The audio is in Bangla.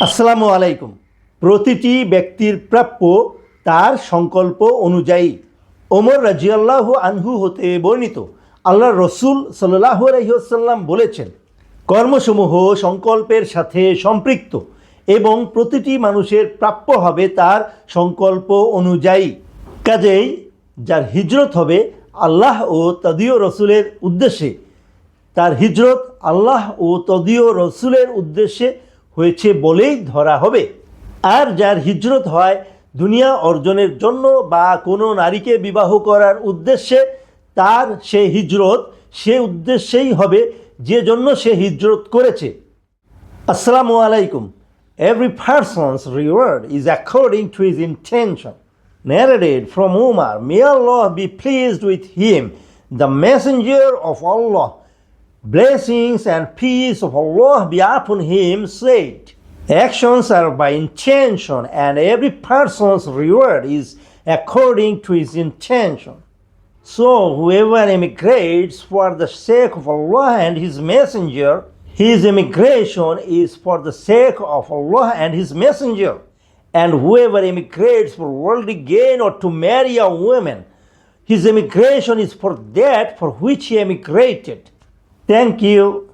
আসসালামু আলাইকুম। প্রতিটি ব্যক্তির প্রাপ্য তার সংকল্প অনুযায়ী ওমর রাজিয়াল্লাহ আনহু হতে বর্ণিত। আল্লাহ রসুল সাল্লাহ আলহিহাল্লাম বলেছেন, কর্মসমূহ সংকল্পের সাথে সম্পৃক্ত এবং প্রতিটি মানুষের প্রাপ্য হবে তার সংকল্প অনুযায়ী। কাজেই যার হিজরত হবে আল্লাহ ও তদীয় রসুলের উদ্দেশ্যে। তার হিজরত আল্লাহ ও তদীয় রসুলের উদ্দেশ্যে হয়েছে বলেই ধরা হবে। আর যার হিজরত হয় দুনিয়া অর্জনের জন্য বা কোনো নারীকে বিবাহ করার উদ্দেশ্যে, তার সে হিজরত সে উদ্দেশ্যেই হবে যে জন্য সে হিজরত করেছে। আসসালামু আলাইকুম। Every persons reward is according to is intention narrated from Umar mower law be pleased with him the messenger of Allah Blessings and peace of Allah be upon him, said. Actions are by intention, and every person's reward is according to his intention. So, whoever emigrates for the sake of Allah and His Messenger, his emigration is for the sake of Allah and His Messenger. And whoever emigrates for worldly gain or to marry a woman, his emigration is for that for which he emigrated. Thank you.